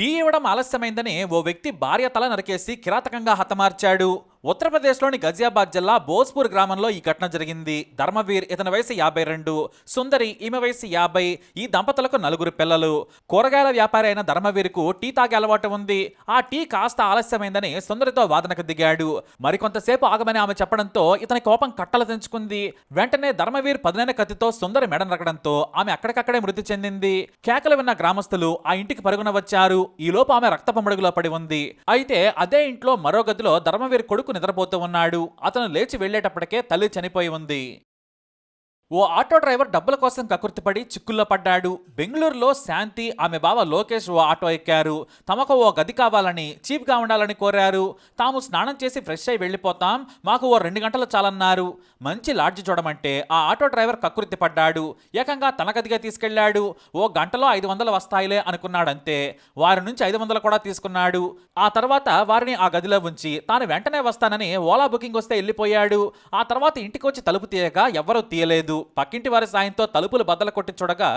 Tea ఇవ్వడం ఆలస్యమైందని ఓ వ్యక్తి భార్య తల నరికేసి కిరాతకంగా హతమార్చాడు. ఉత్తరప్రదేశ్లోని గజియాబాద్ జిల్లా బోస్పూర్ గ్రామంలో ఈ ఘటన జరిగింది. ధర్మవీర్ ఇతని వయసు యాభై రెండు సుందరి ఈమె వయసు యాభై ఈ దంపతులకు నలుగురు పిల్లలు. కూరగాయల వ్యాపారి అయిన ధర్మవీర్కు టీ తాగే అలవాటు ఉంది. ఆ టీ కాస్త ఆలస్యమైందని సుందరితో వాదనకు దిగాడు. మరికొంతసేపు ఆగమని ఆమె చెప్పడంతో ఇతని కోపం కట్టలు తెంచుకుంది. వెంటనే ధర్మవీర్ పదునైన కత్తితో సుందరి మెడ నరకడంతో ఆమె అక్కడికక్కడే మృతి చెందింది. కేకలు విన్న గ్రామస్తులు ఆ ఇంటికి పరుగున వచ్చారు. ఈలోపు ఆమె రక్తపు మడుగులో పడి ఉంది. అయితే అదే ఇంట్లో మరో గదిలో ధర్మవీర్ కొడుకు నిద్రపోతూ ఉన్నాడు. అతను లేచి వెళ్ళేటప్పటికే తల్లి చనిపోయి ఉంది. ఓ ఆటో డ్రైవర్ డబ్బుల కోసం కకృతిపడి చిక్కుల్లో పడ్డాడు. బెంగళూరులో శాంతి ఆమె బావ లోకేష్ ఓ ఆటో ఎక్కారు. తమకు ఓ గది కావాలని చీప్గా ఉండాలని కోరారు. తాము స్నానం చేసి ఫ్రెష్ అయి వెళ్ళిపోతాం. మాకు ఓ రెండు గంటలు చాలన్నారు. మంచి లాడ్జ్ చూడమంటే ఆ ఆటో డ్రైవర్ కకృతి పడ్డాడు. ఏకంగా తన గదిగా తీసుకెళ్ళాడు ఓ గంటలో ఐదు వందలు వస్తాయిలే అనుకున్నాడంతే. వారి నుంచి ఐదు వందలు కూడా తీసుకున్నాడు. ఆ తర్వాత వారిని ఆ గదిలో ఉంచి తాను వెంటనే వస్తానని ఓలా బుకింగ్ వస్తే వెళ్ళిపోయాడు. ఆ తర్వాత ఇంటికి వచ్చి తలుపు తీయగా ఎవ్వరూ తీయలేదు. పక్కింటి వారి సాయంతో తలుపులు బద్దలు కొట్టి చూడగా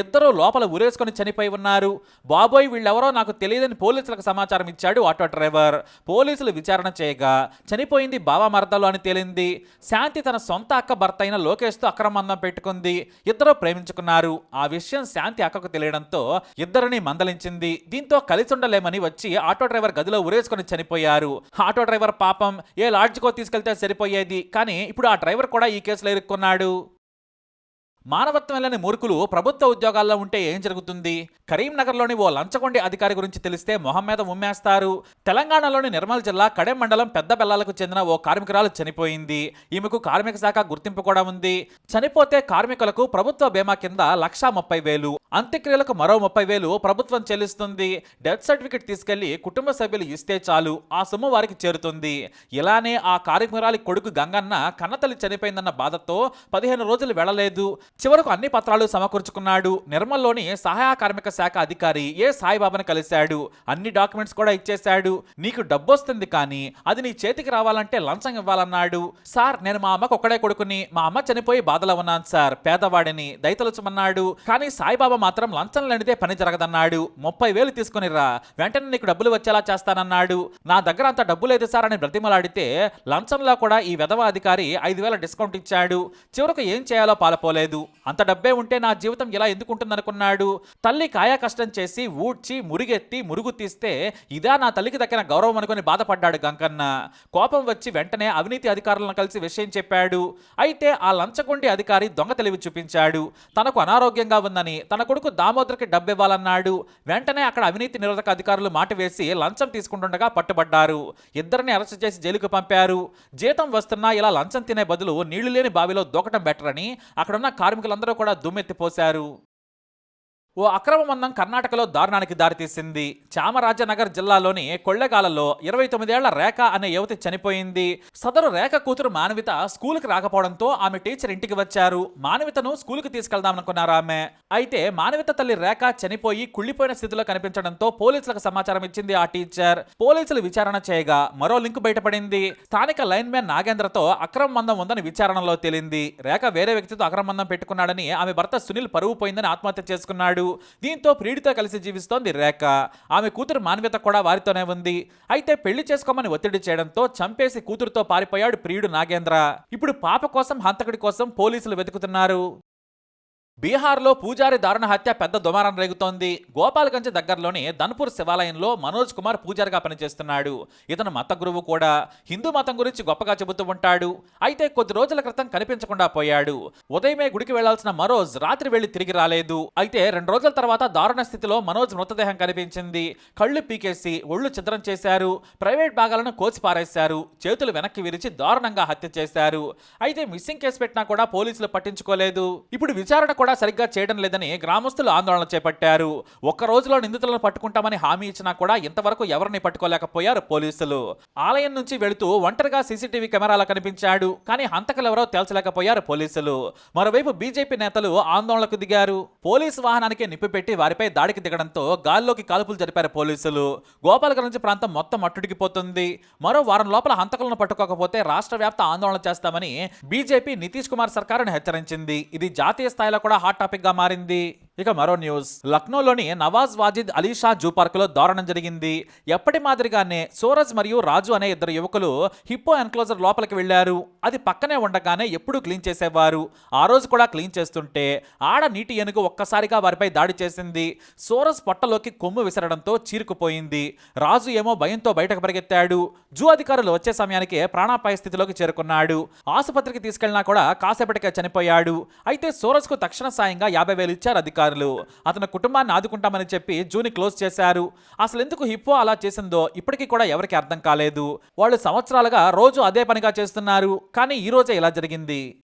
ఇద్దరూ లోపల ఉరేసుకొని చనిపోయి ఉన్నారు. బాబోయ్ వీళ్ళెవరో నాకు తెలియదని పోలీసులకు సమాచారం ఇచ్చాడు ఆటో డ్రైవర్. పోలీసులు విచారణ చేయగా చనిపోయింది బావా మర్దలు అని తేలింది. శాంతి తన సొంత అక్క భర్త అయిన లోకేష్తో అక్రమందం పెట్టుకుంది. ఇద్దరూ ప్రేమించుకున్నారు. ఆ విషయం శాంతి అక్కకు తెలియడంతో ఇద్దరిని మందలించింది. దీంతో కలిసి ఉండలేమని వచ్చి ఆటో డ్రైవర్ గదిలో ఉరేసుకొని చనిపోయారు. ఆటో డ్రైవర్ పాపం ఏ లాడ్జ్కో తీసుకెళ్తే సరిపోయేది. కానీ ఇప్పుడు ఆ డ్రైవర్ కూడా ఈ కేసులో ఇరుక్కున్నాడు. మానవత్వం లేని మూర్ఖులు ప్రభుత్వ ఉద్యోగాల్లో ఉంటే ఏం జరుగుతుంది? కరీంనగర్లోని ఓ లంచగొండి అధికారి గురించి తెలిస్తే మొహం మీద ఉమ్మేస్తారు. తెలంగాణలోని నిర్మల్ జిల్లా కడెం మండలం పెద్ద బెల్లాలకు చెందిన ఓ కార్మికురాలు చనిపోయింది. ఈమెకు కార్మిక శాఖ గుర్తింపు కూడా ఉంది. చనిపోతే కార్మికులకు ప్రభుత్వ బీమా కింద లక్షా ముప్పై వేలు. అంత్యక్రియలకు మరో ముప్పై వేలు ప్రభుత్వం చెల్లిస్తుంది. డెత్ సర్టిఫికెట్ తీసుకెళ్ళి కుటుంబ సభ్యులు ఇస్తే చాలు ఆ సొమ్ము వారికి చేరుతుంది. ఇలానే ఆ కార్మికురాలి కొడుకు గంగన్న కన్నతల్లి చనిపోయిందన్న బాధతో పదిహేను రోజులు వెళ్ళలేదు చివరకు అన్ని పత్రాలు సమకూర్చుకున్నాడు. నిర్మల్లోని సహాయ కార్మిక శాఖ అధికారి ఏ సాయిబాబాను కలిశాడు. అన్ని డాక్యుమెంట్స్ కూడా ఇచ్చేశాడు. నీకు డబ్బు వస్తుంది కానీ అది నీ చేతికి రావాలంటే లంచం ఇవ్వాలన్నాడు. సార్ నేను మా అమ్మకు ఒక్కడే కొడుకుని మా అమ్మ చనిపోయి బాధలో ఉన్నాను సార్. పేదవాడిని దయతలుచమన్నాడు. కానీ సాయిబాబా మాత్రం లంచం లేనిదే పని జరగదన్నాడు. ముప్పై వేలు తీసుకునిరా వెంటనే నీకు డబ్బులు వచ్చేలా చేస్తానన్నాడు. నా దగ్గర అంత డబ్బు లేదు సార్ అని బ్రతిమలాడితే లంచంలో కూడా ఈ విధవ అధికారి ఐదు వేల డిస్కౌంట్ ఇచ్చాడు. చివరకు ఏం చేయాలో పాలపోలేదు. అంత డబ్బే ఉంటే నా జీవితం ఇలా ఎందుకుంటుందనుకున్నాడు. తల్లి కాయా కష్టం చేసి ఊడ్చి మురిగెత్తి మురుగు తీస్తే ఇదా నా తల్లికి దక్కిన గౌరవం అనుకుని బాధపడ్డాడు గంకన్న కోపం వచ్చి వెంటనే అవినీతి అధికారులను కలిసి విషయం చెప్పాడు. అయితే ఆ లంచగొండి అధికారి దొంగ తెలివి చూపించాడు. తనకు అనారోగ్యంగా ఉందని తన కొడుకు దామోదర్కి డబ్బివ్వాలన్నాడు. వెంటనే అక్కడ అవినీతి నిరోధక అధికారులు మాట వేసి లంచం తీసుకుంటుండగా పట్టుబడ్డారు. ఇద్దరిని అరెస్ట్ చేసి జైలుకు పంపారు. జీతం వస్తున్నా ఇలా లంచం తినే బదులు నీళ్ళు లేని బావిలో దూకటం బెటర్ అని అక్కడున్న కార్మికులందరూ కూడా దుమ్మెత్తిపోశారు. ఓ అక్రమ మందం కర్ణాటకలో దారుణానికి దారితీసింది చామరాజనగర్ జిల్లాలోని కొళ్ళెగాలలో ఇరవై తొమ్మిదేళ్ళ రేఖ అనే యువతి చనిపోయింది. సదరు రేఖ కూతురు మానవిత స్కూల్కి రాకపోవడంతో ఆమె టీచర్ ఇంటికి వచ్చారు. మానవితను స్కూల్కి తీసుకెళ్దామనుకున్నారు ఆమె. అయితే మానవిత తల్లి రేఖ చనిపోయి కుళ్ళిపోయిన స్థితిలో కనిపించడంతో పోలీసులకు సమాచారం ఇచ్చింది ఆ టీచర్. పోలీసులు విచారణ చేయగా మరో లింక్ బయటపడింది. స్థానిక లైన్ మ్యాన్ నాగేంద్రతో అక్రమ మందం ఉందని విచారణలో తేలింది. రేఖ వేరే వ్యక్తితో అక్రమ మందం పెట్టుకున్నాడని ఆమె భర్త సునీల్ పరువు పోయిందని ఆత్మహత్య చేసుకున్నాడు. దీంతో ప్రియుడితో కలిసి జీవిస్తోంది రేఖ. ఆమె కూతురు మాన్విత కూడా వారితోనే ఉంది. అయితే పెళ్ళి చేసుకోమని ఒత్తిడి చేయడంతో చంపేసి కూతురుతో పారిపోయాడు ప్రియుడు నాగేంద్ర. ఇప్పుడు పాప కోసం హంతకుడి కోసం పోలీసులు వెతుకుతున్నారు. బీహార్లో పూజారి దారుణ హత్య పెద్ద దుమారం రేగుతోంది. గోపాల్గంజ్ దగ్గరలోని ధన్పూర్ శివాలయంలో మనోజ్ కుమార్ పూజారిగా పనిచేస్తున్నాడు. ఇతను మత గురువు కూడా. హిందూ మతం గురించి గొప్పగా చెబుతూ ఉంటాడు. అయితే కొద్ది రోజుల క్రితం కనిపించకుండా పోయాడు. ఉదయమే గుడికి వెళ్ళాల్సిన మనోజ్ రాత్రి వెళ్ళి తిరిగి రాలేదు. అయితే రెండు రోజుల తర్వాత దారుణ స్థితిలో మనోజ్ మృతదేహం కనిపించింది. కళ్ళు పీకేసి ఒళ్ళు చిత్రం చేశారు. ప్రైవేట్ భాగాలను కోసి పారేశారు చేతులు వెనక్కి విరిచి దారుణంగా హత్య చేశారు. అయితే మిస్సింగ్ కేసు పెట్టినా కూడా పోలీసులు పట్టించుకోలేదు. ఇప్పుడు విచారణ కూడా కూడా సరిగ్గా చేయడం లేదని గ్రామస్తులు ఆందోళన చేపట్టారు. ఒక్క రోజులో నిందితులను పట్టుకుంటామని హామీ ఇచ్చినా కూడా ఇంతవరకు ఎవరిని పట్టుకోలేకపోయారు పోలీసులు. ఆలయం నుంచి వెళుతూ ఒంటరిగా సీసీటీవీ కెమెరాలో కనిపించాడు కానీ హంతకులెవరో తేల్చలేకపోయారు పోలీసులు. మరోవైపు బీజేపీ నేతలు ఆందోళనకు దిగారు. పోలీసు వాహనానికి నిప్పు పెట్టి వారిపై దాడికి దిగడంతో గాల్లోకి కాల్పులు జరిపారు పోలీసులు. గోపాలగంజ్ ప్రాంతం మొత్తం అట్టుడికిపోతుంది మరో వారం లోపల హంతకులను పట్టుకోకపోతే రాష్ట్ర వ్యాప్త ఆందోళన చేస్తామని బీజేపీ నితీష్ కుమార్ సర్కారును హెచ్చరించింది. ఇది జాతీయ స్థాయిలో కూడా హాట్ టాపిక్గా మారింది. ఇక మరో న్యూస్ లక్నోలోని నవాజ్ వాజిద్ అలీషా జూ పార్కులో దారుణం జరిగింది. ఎప్పటి మాదిరిగానే సూరజ్ మరియు రాజు అనే ఇద్దరు యువకులు హిప్పో ఎన్క్లోజర్ లోపలికి వెళ్ళారు అది పక్కనే ఉండగానే ఎప్పుడూ క్లీన్ చేసేవారు. ఆ రోజు కూడా క్లీన్ చేస్తుంటే ఆడ నీటి ఏనుగు ఒక్కసారిగా వారిపై దాడి చేసింది. సూరజ్ పొట్టలోకి కొమ్ము విసరడంతో చీరుకుపోయింది. రాజు ఏమో భయంతో బయటకు పరిగెత్తాడు. జూ అధికారులు వచ్చే సమయానికే ప్రాణాపాయ స్థితిలోకి చేరుకున్నాడు. ఆసుపత్రికి తీసుకెళ్ళినా కూడా కాసేపటికే చనిపోయాడు. అయితే సూరజ్కు తక్షణ సాయంగా యాభై వేలు ఇచ్చారు అధికారులు. అతని కుటుంబాన్ని ఆదుకుంటామని చెప్పి జూని క్లోజ్ చేశారు. అసలు ఎందుకు హిప్పో అలా చేసిందో ఇప్పటికీ కూడా ఎవరికి అర్థం కాలేదు. వాళ్ళు సంవత్సరాలుగా రోజు అదే పనిగా చేస్తున్నారు. కానీ ఈ రోజే ఇలా జరిగింది.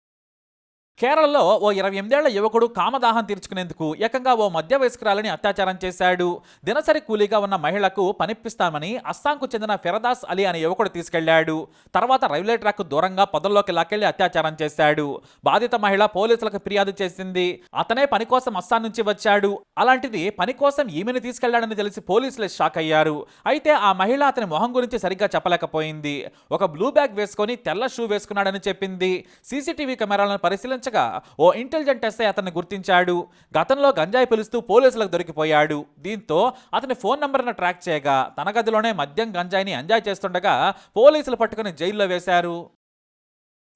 కేరళలో ఓ ఇరవై ఎనిమిదేళ్ళ యువకుడు కామదాహం తీర్చుకునేందుకు ఏకంగా ఓ మధ్య వయస్కురాలని అత్యాచారం చేశాడు. దినసరి కూలీగా ఉన్న మహిళకు పనిప్పిస్తామని అస్సాంకు చెందిన ఫిరదాస్ అలీ అనే యువకుడు తీసుకెళ్ళాడు. తర్వాత రైల్వే ట్రాక్ దూరంగా పొదల్లోకి లాక్కెళ్ళి అత్యాచారం చేశాడు. బాధిత మహిళ పోలీసులకు ఫిర్యాదు చేసింది. అతనే పని కోసం అస్సాం నుంచి వచ్చాడు. అలాంటిది పని కోసం ఈమెను తీసుకెళ్ళాడని తెలిసి పోలీసులు షాక్ అయ్యారు. అయితే ఆ మహిళ అతని మొహం గురించి సరిగ్గా చెప్పలేకపోయింది. ఒక బ్లూ బ్యాగ్ వేసుకొని తెల్ల షూ వేసుకున్నాడని చెప్పింది. సీసీటీవీ కెమెరాలను పరిశీలించగా ఓ ఇంటెలిజెంట్ ఎస్ఐ అతన్ని గుర్తించాడు. గతంలో గంజాయి పిలుస్తూ పోలీసులకు దొరికిపోయాడు. దీంతో అతని ఫోన్ నంబర్ను ట్రాక్ చేయగా తన గదిలోనే మద్యం గంజాయిని ఎంజాయ్ చేస్తుండగా పోలీసులు పట్టుకుని జైల్లో వేశారు.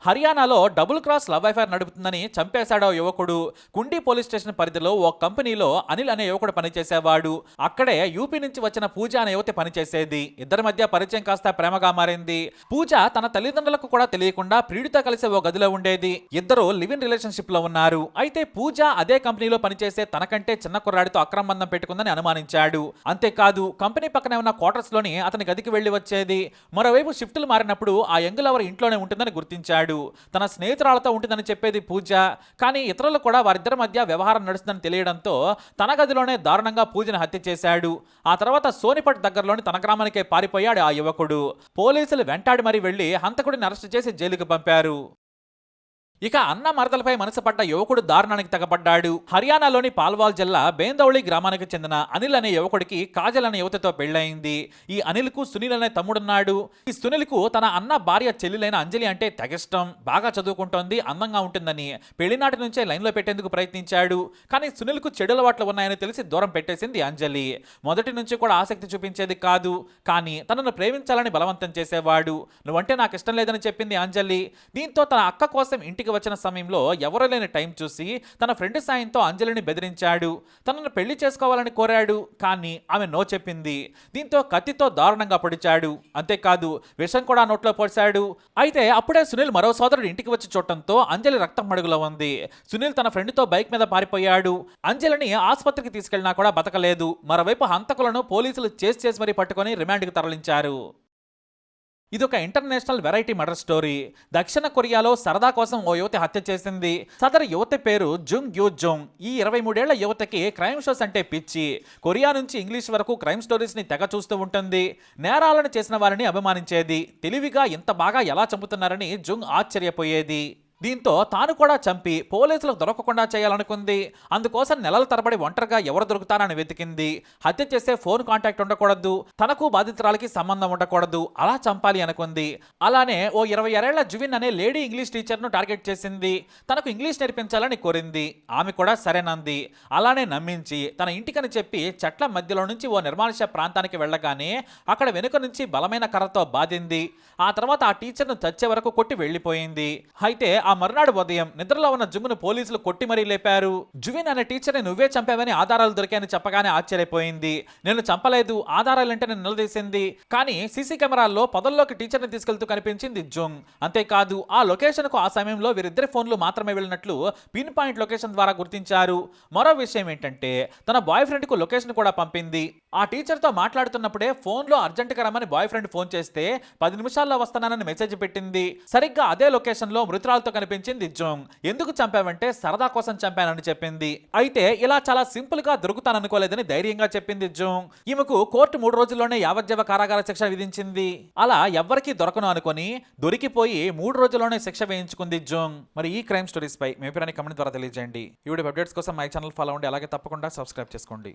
హర్యానాలో డబుల్ క్రాస్ లవ్ అఫైర్ నడుపుతుందని చంపేశాడో యువకుడు. కుండి పోలీస్ స్టేషన్ పరిధిలో ఓ కంపెనీలో అనిల్ అనే యువకుడు పనిచేసేవాడు. అక్కడే యూపీ నుంచి వచ్చిన పూజ అనే యువతి పనిచేసేది. ఇద్దరి మధ్య పరిచయం కాస్త ప్రేమగా మారింది. పూజ తన తల్లిదండ్రులకు కూడా తెలియకుండా ప్రియుడితో కలిసి ఓ గదిలో ఉండేది. ఇద్దరు లివ్ ఇన్ రిలేషన్షిప్లో ఉన్నారు. అయితే పూజ అదే కంపెనీలో పనిచేసే తనకంటే చిన్న కుర్రాడితో అక్రమందం పెట్టుకుందని అనుమానించాడు. అంతేకాదు కంపెనీ పక్కనే ఉన్న క్వార్టర్స్లోని అతని గదికి వెళ్ళి వచ్చేది. మరోవైపు షిఫ్టులు మారినప్పుడు ఆ యంగ్ లవర్ ఇంట్లోనే ఉంటుందని గుర్తించాడు. తన స్నేహితురాలతో ఉంటుందని చెప్పేది పూజ. కానీ ఇతరులు కూడా వారిద్దరి మధ్య వ్యవహారం నడుస్తుందని తెలియడంతో తన గదిలోనే దారుణంగా పూజను హత్య చేశాడు. ఆ తర్వాత సోనిపట్ దగ్గరలోని తన గ్రామానికే పారిపోయాడు ఆ యువకుడు. పోలీసులు వెంటాడి మరీ వెళ్ళి హంతకుడిని అరెస్టు చేసి జైలుకు పంపారు. ఇక అన్న మరదలపై మనసుపడ్డ యువకుడు దారుణానికి తగపడ్డాడు. హర్యానాలోని పాల్వాల్ జిల్లా బేందౌళి గ్రామానికి చెందిన అనిల్ అనే యువకుడికి కాజల్ అనే యువతితో పెళ్ళయింది ఈ అనిల్కు సునీల్ అనే తమ్ముడున్నాడు. ఈ సునీల్కు తన అన్న భార్య చెల్లెలైన అంజలి అంటే తెగిష్టం. బాగా చదువుకుంటోంది అందంగా ఉంటుందని పెళ్ళినాటి నుంచే లైన్లో పెట్టేందుకు ప్రయత్నించాడు. కానీ సునీల్కు చెడు అలవాట్లు ఉన్నాయని తెలిసి దూరం పెట్టేసింది అంజలి. మొదటి నుంచి కూడా ఆసక్తి చూపించేది కాదు. కానీ తనను ప్రేమించాలని బలవంతం చేసేవాడు. నువ్వంటే నాకు ఇష్టం లేదని చెప్పింది అంజలి. దీంతో తన అక్క కోసం ఇంటికి వచ్చిన సమయంలో ఎవరూ లేని టైం చూసి తన ఫ్రెండ్ సాయంతో అంజలిని బెదిరించాడు. తనను పెళ్ళి చేసుకోవాలని కోరాడు. కానీ ఆమె నో చెప్పింది. దీంతో కత్తితో దారుణంగా పొడిచాడు. అంతేకాదు విషం కూడా నోట్లో పోశాడు. అయితే అప్పుడే సునీల్ మరో సోదరుడు ఇంటికి వచ్చి చూడటంతో అంజలి రక్తం మడుగులో ఉంది. సునీల్ తన ఫ్రెండ్తో బైక్ మీద పారిపోయాడు. అంజలిని ఆసుపత్రికి తీసుకెళ్ళినా కూడా బతకలేదు. మరోవైపు హంతకులను పోలీసులు చేసి చేసి మరీ పట్టుకొని రిమాండ్కి తరలించారు. ఇది ఒక ఇంటర్నేషనల్ వెరైటీ మర్డర్ స్టోరీ. దక్షిణ కొరియాలో సరదా కోసం ఓ యువతి హత్య చేసింది. సదరు యువతి పేరు జుంగ్ యూ జోంగ్. ఈ ఇరవై మూడేళ్ళ యువతకి క్రైమ్ షోస్ అంటే పిచ్చి. కొరియా నుంచి ఇంగ్లీష్ వరకు క్రైమ్ స్టోరీస్ని తెగ చూస్తూ ఉంటుంది. నేరాలను చేసిన వారిని అభిమానించేది. తెలివిగా ఇంత బాగా ఎలా చంపుతున్నారని జుంగ్ ఆశ్చర్యపోయేది. దీంతో తాను కూడా చంపి పోలీసులకు దొరకకుండా చేయాలనుకుంది. అందుకోసం నెలల తరబడి ఒంటరిగా ఎవరు దొరుకుతారని వెతికింది. హత్య చేసే ఫోన్ కాంటాక్ట్ ఉండకూడదు. తనకు బాధితురాలకి సంబంధం ఉండకూడదు. అలా చంపాలి అనుకుంది. అలానే ఓ ఇరవై ఏళ్ళ జువిన్ అనే లేడీ ఇంగ్లీష్ టీచర్ను టార్గెట్ చేసింది. తనకు ఇంగ్లీష్ నేర్పించాలని కోరింది. ఆమె కూడా సరేనంది. అలానే నమ్మించి తన ఇంటికని చెప్పి చెట్ల మధ్యలో నుంచి ఓ నిర్మానుష ప్రాంతానికి వెళ్ళగానే అక్కడ వెనుక నుంచి బలమైన కర్రతో బాధింది. ఆ తర్వాత ఆ టీచర్ను చచ్చే వరకు కొట్టి వెళ్ళిపోయింది. అయితే ఆ మర్నాడు ఉదయం నిద్రలో ఉన్న జుంగును పోలీసులు కొట్టి మరీ లేపారు. జువిన్ అనే టీచర్ని నువ్వే చంపావని ఆధారాలు దొరికాయని చెప్పగానే ఆశ్చర్యపోయింది. నేను చంపలేదు ఆధారాలంటే నేను నిలదీసింది. కానీ సీసీ కెమెరాల్లో పొదల్లోకి టీచర్ని తీసుకెళ్తూ కనిపించింది జుంగ్ అంతేకాదు ఆ లొకేషన్కు ఆ సమయంలో వీరిద్దరి ఫోన్లు మాత్రమే వెళ్ళినట్లు పిన్ పాయింట్ లొకేషన్ ద్వారా గుర్తించారు. మరో విషయం ఏంటంటే తన బాయ్ ఫ్రెండ్కు లొకేషన్ కూడా పంపింది. ఆ టీచర్తో మాట్లాడుతున్నప్పుడే ఫోన్లో లో రమ్మని బాయ్ ఫ్రెండ్ ఫోన్ చేస్తే పది నిమిషాల్లో వస్తానని మెసేజ్ పెట్టింది. సరిగ్గా అదే లొకేషన్లో మృతురాలతో కనిపించింది జోంగ్. ఎందుకు చంపావంటే సరదా కోసం చంపానని చెప్పింది. అయితే ఇలా చాలా సింపుల్గా దొరుకుతాననుకోలేదని ధైర్యంగా చెప్పింది జోంగ్. ఈమెకు కోర్టు మూడు రోజుల్లోనే యావజ్జీవ కారాగార శిక్ష విధించింది. అలా ఎవ్వరికీ దొరకను అనుకుని దొరికిపోయి మూడు రోజుల్లోనే శిక్ష వేయించుకుంది జోంగ్. మరి ఈ క్రైమ్ స్టోరీస్ పై మీ పేరు కమెంట్ ద్వారా తెలియజేయండి. ఈ వీడియో అప్డేట్స్ కోసం మై ఛానల్ ఫాలో అవ్వండి. అలాగే తప్పకుండా సబ్స్క్రైబ్ చేసుకోండి.